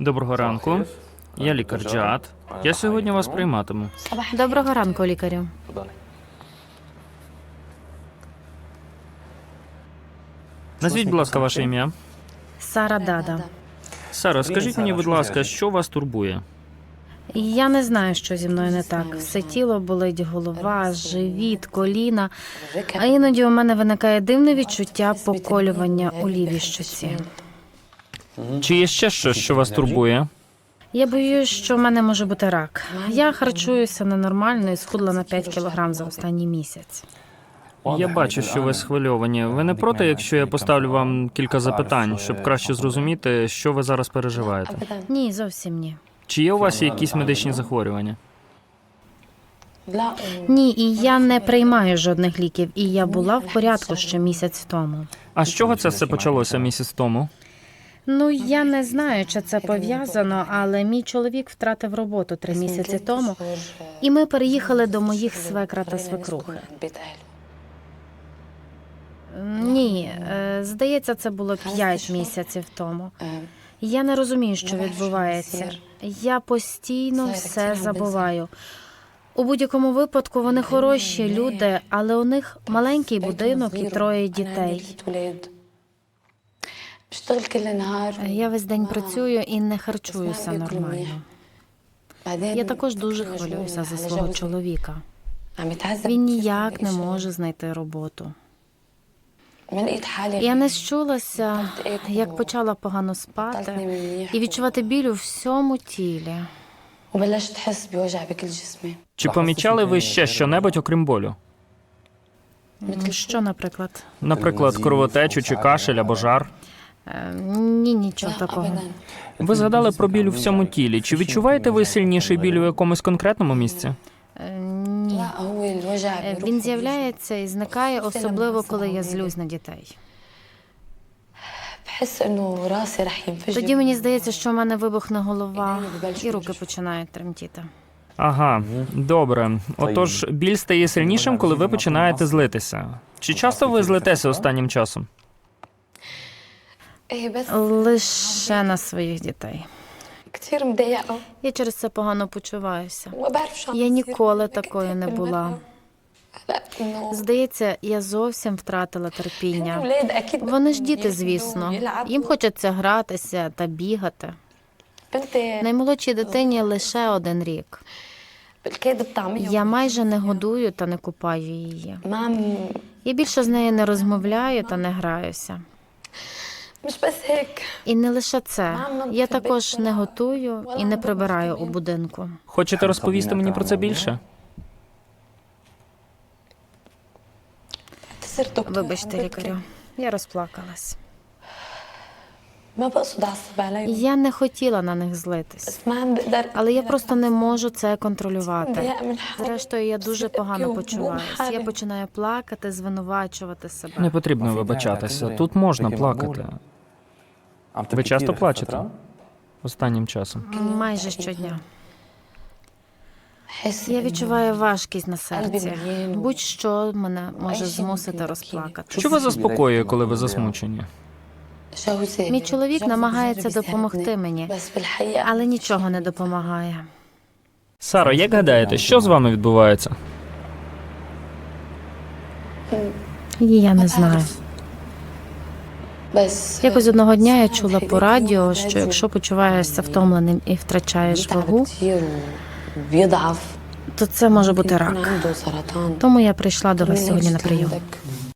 Доброго ранку. Я лікар Джад. Я сьогодні вас прийматиму. Доброго ранку, лікарю. Назвіть, будь ласка, ваше ім'я. Сара Дада. Сара, скажіть мені, будь ласка, що вас турбує? Я не знаю, що зі мною не так. Все тіло болить, голова, живіт, коліна. А іноді у мене виникає дивне відчуття поколювання у лівій щоці. Чи є ще щось, що вас турбує? Я боюсь, що в мене може бути рак. Я харчуюся ненормально і схудла на 5 кілограм за останній місяць. Я бачу, що ви схвильовані. Ви не проти, якщо я поставлю вам кілька запитань, щоб краще зрозуміти, що ви зараз переживаєте? Ні, зовсім ні. Чи є у вас якісь медичні захворювання? Ні, і я не приймаю жодних ліків, і я була в порядку ще місяць тому. А з чого це все почалося місяць тому? Ну я не знаю, чи це пов'язано, але мій чоловік втратив роботу три місяці тому, і ми переїхали до моїх свекра та свекрухи. Ні, е, здається, це було п'ять місяців тому. Я не розумію, що відбувається. Я постійно все забуваю. У будь-якому випадку вони хороші люди, але у них маленький будинок і троє дітей. Е, я весь день працюю і не харчуюся нормально. Я також дуже хвилююся за свого чоловіка. Він ніяк не може знайти роботу. Я не щулася, як почала погано спати і відчувати біль у всьому тілі. Чи помічали ви ще що небудь окрім болю? Що, наприклад? Наприклад, кровотечу чи кашель або жар. Ні, нічого такого. Ви згадали про біль у всьому тілі. Чи відчуваєте ви сильніший біль у якомусь конкретному місці? Е, ні, е, він з'являється і зникає, особливо коли я злюсь на дітей. Тоді мені здається, що в мене вибухне голова, і руки починають тремтіти. Ага, добре. Отож, біль стає сильнішим, коли ви починаєте злитися. Чи часто ви злитеся останнім часом? лише на своїх дітей. Я через це погано почуваюся. Я ніколи такою не була. Здається, я зовсім втратила терпіння. Вони ж діти, звісно. Їм хочеться гратися та бігати. Наймолодшій дитині лише один рік. Я майже не годую та не купаю її. Я більше з нею не розмовляю та не граюся. Мش. І не лише це. Я також не готую і не прибираю у будинку. Хочете розповісти мені про це більше? Вибачте, лікарю. Я розплакалась. Я не хотіла на них злитись, але я просто не можу це контролювати. Зрештою, я дуже погано почуваюся. Я починаю плакати, звинувачувати себе. Не потрібно вибачатися. Тут можна плакати. Ви часто плачете останнім часом? Майже щодня. Я відчуваю важкість на серці. Будь-що мене може змусити розплакати. Що вас заспокоює, коли ви засмучені? Мій чоловік намагається допомогти мені, але нічого не допомагає. Саро, як гадаєте, що з вами відбувається? Я не знаю. Якось одного дня я чула по радіо, що якщо почуваєшся втомленим і втрачаєш вагу, то це може бути рак. Тому я прийшла до вас сьогодні на прийом.